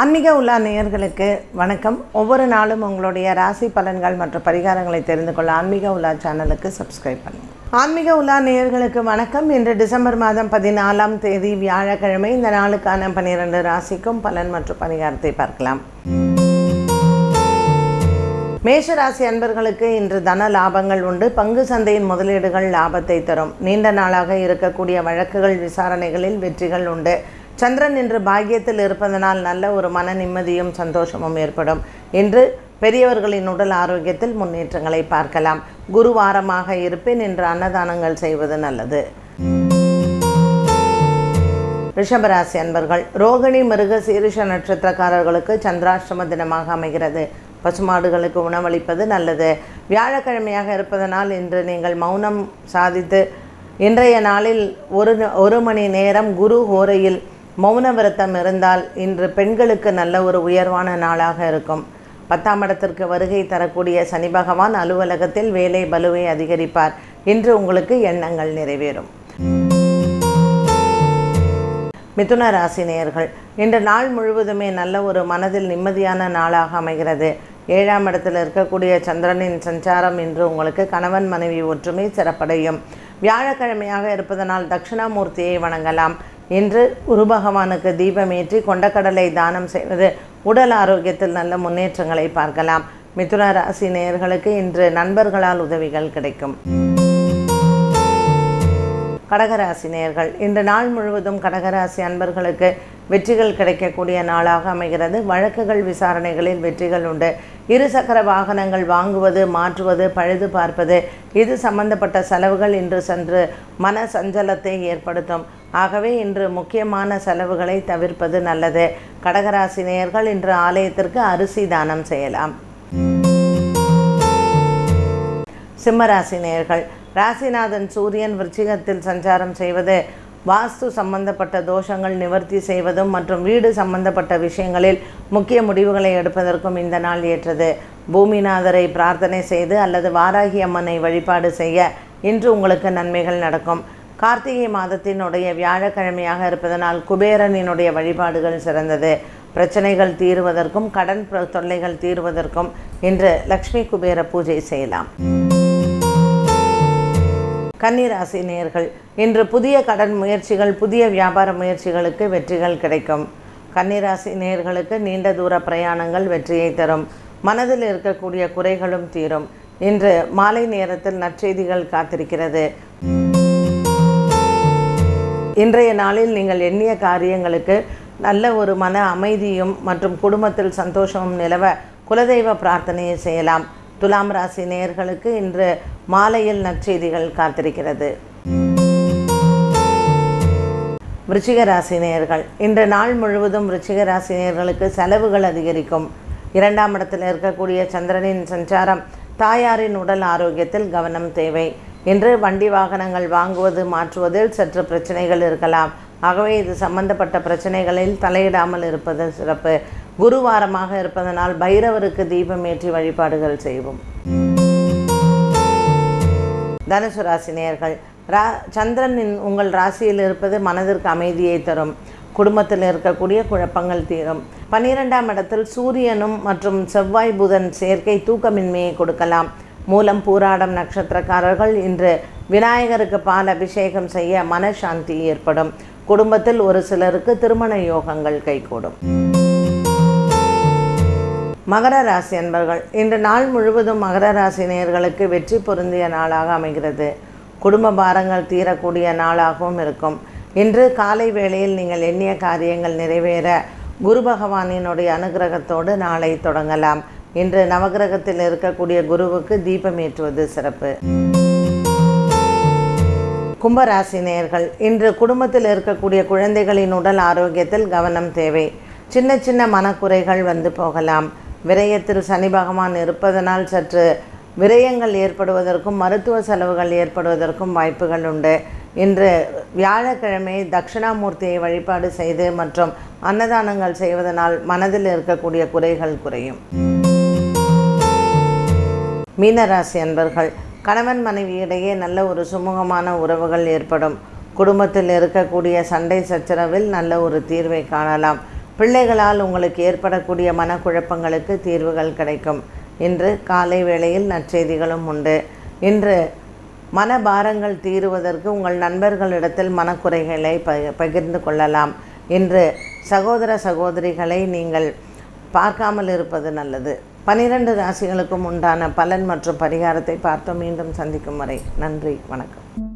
ஆன்மீக உலா நேயர்களுக்கு வணக்கம். ஒவ்வொரு நாளும் உங்களுடைய ராசி பலன்கள் மற்றும் பரிகாரங்களை தெரிந்து கொள்ள ஆன்மீக உலா சேனலுக்கு சப்ஸ்கிரைப் பண்ணுங்கள் ஆன்மீக உலா நேயர்களுக்கு வணக்கம். இன்று டிசம்பர் மாதம் பதினாலாம் தேதி வியாழக்கிழமை இந்த நாளுக்கான பன்னிரண்டு ராசிக்கும் பலன் மற்றும் பரிகாரத்தை பார்க்கலாம். மேஷராசி அன்பர்களுக்கு இன்று தன லாபங்கள் உண்டு. பங்கு சந்தையின் முதலீடுகள் லாபத்தை தரும். நீண்ட நாளாக இருக்கக்கூடிய வழக்குகள் விசாரணைகளில் வெற்றிகள் உண்டு. சந்திரன் இன்று பாக்கியத்தில் இருப்பதனால் நல்ல ஒரு மன நிம்மதியும் சந்தோஷமும் ஏற்படும். இன்று பெரியவர்களின் உடல் ஆரோக்கியத்தில் முன்னேற்றங்களை பார்க்கலாம். குருவாரமாக இருப்பின் இன்று அன்னதானங்கள் செய்வது நல்லது. ரிஷபராசி அன்பர்கள் ரோகிணி மிருக சீரிஷ நட்சத்திரக்காரர்களுக்கு சந்திராஷ்டம தினமாக அமைகிறது. பசுமாடுகளுக்கு உணவளிப்பது நல்லது. வியாழக்கிழமையாக இருப்பதனால் இன்று நீங்கள் மௌனம் சாதித்து இன்றைய நாளில் ஒரு ஒரு மணி நேரம் குரு ஹோரையில் மௌன விரதம் இருந்தால் இன்று பெண்களுக்கு நல்ல ஒரு உயர்வான நாளாக இருக்கும். பத்தாம் இடத்திற்கு வருகை தரக்கூடிய சனி பகவான் அலுவலகத்தில் வேலை பலுவை அதிகரிப்பார். இன்று உங்களுக்கு எண்ணங்கள் நிறைவேறும். மிதுன ராசி நேயர்கள் இன்று நாள் முழுவதுமே நல்ல ஒரு மனதில் நிம்மதியான நாளாக அமைகிறது. ஏழாம் இடத்தில் இருக்கக்கூடிய சந்திரனின் சஞ்சாரம் இன்று உங்களுக்கு கணவன் மனைவி ஒற்றுமை சிறப்படையும். வியாழக்கிழமையாக இருப்பதனால் தட்சிணாமூர்த்தியை வணங்கலாம். இன்று குரு பகவானுக்கு தீபமேற்றி கொண்டக்கடலை தானம் செய்வது உடல் ஆரோக்கியத்தில் நல்ல முன்னேற்றங்களை பார்க்கலாம். மிதுன ராசி நேயர்களுக்கு இன்று நண்பர்களால் உதவிகள் கிடைக்கும். கடகராசி நேயர்கள் இன்று நாள் முழுவதும் கடகராசி அன்பர்களுக்கு வெற்றிகள் கிடைக்கக்கூடிய நாளாக அமைகிறது. வழக்குகள் விசாரணைகளில் வெற்றிகள் உண்டு. இருசக்கர வாகனங்கள் வாங்குவது மாற்றுவது பழுது பார்ப்பது இது சம்பந்தப்பட்ட செலவுகள் இன்று சென்று மன சஞ்சலத்தை ஏற்படுத்தும். ஆகவே இன்று முக்கியமான செலவுகளை தவிர்ப்பது நல்லது. கடகராசி நேயர்கள் இன்று ஆலயத்திற்கு அரிசி தானம் செய்யலாம். சிம்மராசி நேயர்கள் ராசிநாதன் சூரியன் விருச்சிகத்தில் சஞ்சாரம் செய்வது வாஸ்து சம்பந்தப்பட்ட தோஷங்கள் நிவர்த்தி செய்வதும் மற்றும் வீடு சம்பந்தப்பட்ட விஷயங்களில் முக்கிய முடிவுகளை எடுப்பதற்கும் இந்த நாள் ஏற்றது. பூமிநாதரை பிரார்த்தனை செய்து அல்லது வாராகி அம்மனை வழிபாடு செய்ய இன்று உங்களுக்கு நன்மைகள் நடக்கும். கார்த்திகை மாதத்தினுடைய வியாழக்கிழமையாக இருப்பதனால் குபேரனினுடைய வழிபாடுகள் சிறந்தது. பிரச்சனைகள் தீருவதற்கும் கடன் தொல்லைகள் தீருவதற்கும் இன்று லக்ஷ்மி குபேர பூஜை செய்யலாம். கன்னிராசி நேர்கள் இன்று புதிய கடன் முயற்சிகள் புதிய வியாபார முயற்சிகளுக்கு வெற்றிகள் கிடைக்கும். கன்னிராசி நேர்களுக்கு நீண்ட தூர பிரயாணங்கள் வெற்றியை தரும். மனதில் இருக்கக்கூடிய குறைகளும் தீரும். இன்று மாலை நேரத்தில் நற்செய்திகள் காத்திருக்கிறது. இன்றைய நாளில் நீங்கள் எண்ணிய காரியங்களுக்கு நல்ல ஒரு மன அமைதியும் மற்றும் குடும்பத்தில் சந்தோஷமும் நிலவ குலதெய்வ பிரார்த்தனையை செய்யலாம். துலாம் ராசி நேயர்களுக்கு இன்று மாலையில் நற்செய்திகள் காத்திருக்கிறது. விருச்சிக இன்று நாள் முழுவதும் விருச்சிக செலவுகள் அதிகரிக்கும். இரண்டாம் இடத்தில் இருக்கக்கூடிய சந்திரனின் சஞ்சாரம் தாயாரின் உடல் ஆரோக்கியத்தில் கவனம் தேவை. இன்று வண்டி வாகனங்கள் வாங்குவது மாற்றுவதில் சற்று பிரச்சனைகள் இருக்கலாம். ஆகவே இது சம்பந்தப்பட்ட பிரச்சனைகளில் தலையிடாமல் இருப்பது சிறப்பு. குருவாரமாக இருப்பதனால் பைரவருக்கு தீபம் ஏற்றி வழிபாடுகள் செய்வோம். தனுசு ராசி ரா சந்திரனின் உங்கள் ராசியில் இருப்பது மனதிற்கு அமைதியை தரும். குடும்பத்தில் இருக்கக்கூடிய குழப்பங்கள் தீரும். பன்னிரெண்டாம் இடத்தில் சூரியனும் மற்றும் செவ்வாய் புதன் சேர்க்கை தூக்கமின்மையை கொடுக்கலாம். மூலம் பூராடம் நட்சத்திரக்காரர்கள் இன்று விநாயகருக்கு பால் அபிஷேகம் செய்ய மனசாந்தி ஏற்படும். குடும்பத்தில் ஒரு சிலருக்கு திருமண யோகங்கள் கைகூடும். மகர ராசி அன்பர்கள் இன்று நாள் முழுவதும் மகர ராசி நேயர்களுக்கு வெற்றி பொருந்திய நாளாக அமைகிறது. குடும்ப பாரங்கள் தீரக்கூடிய நாளாகவும் இருக்கும். இன்று காலை வேளையில் நீங்கள் எண்ணிய காரியங்கள் நிறைவேற குரு பகவானினுடைய அனுகிரகத்தோடு நாளை தொடங்கலாம். இன்று நவகிரகத்தில் இருக்கக்கூடிய குருவுக்கு தீபம் ஏற்றுவது சிறப்பு. கும்பராசி நேயர்கள் இன்று குடும்பத்தில் இருக்கக்கூடிய குழந்தைகளின் உடல் ஆரோக்கியத்தில் கவனம் தேவை. சின்ன சின்ன மனக்குறைகள் வந்து போகலாம். விரயத்தில் சனி பகவான் இருப்பதனால் சற்று விரயங்கள் ஏற்படுவதற்கும் மருத்துவ செலவுகள் ஏற்படுவதற்கும் வாய்ப்புகள் உண்டு. இன்று வியாழக்கிழமை தட்சிணாமூர்த்தியை வழிபாடு செய்து மற்றும் அன்னதானங்கள் செய்வதனால் மனதில் இருக்கக்கூடிய குறைகள் குறையும். மீனராசி அன்பர்கள் கணவன் மனைவி இடையே நல்ல ஒரு சுமூகமான உறவுகள் ஏற்படும். குடும்பத்தில் இருக்கக்கூடிய சண்டை சச்சரவில் நல்ல ஒரு தீர்வை காணலாம். பிள்ளைகளால் உங்களுக்கு ஏற்படக்கூடிய மனக்குழப்பங்களுக்கு தீர்வுகள் கிடைக்கும். இன்று காலை வேளையில் நற்செய்திகளும் உண்டு. இன்று மனபாரங்கள் தீருவதற்கு உங்கள் நண்பர்களிடத்தில் மனக்குறைகளை ப பகிர்ந்து கொள்ளலாம். இன்று சகோதர சகோதரிகளை நீங்கள் பார்க்காமல் இருப்பது நல்லது. பனிரெண்டு ராசிகளுக்கும் உண்டான பலன் மற்றும் பரிகாரத்தை பார்த்தோம் மீண்டும் சந்திக்கும் வரை நன்றி வணக்கம்.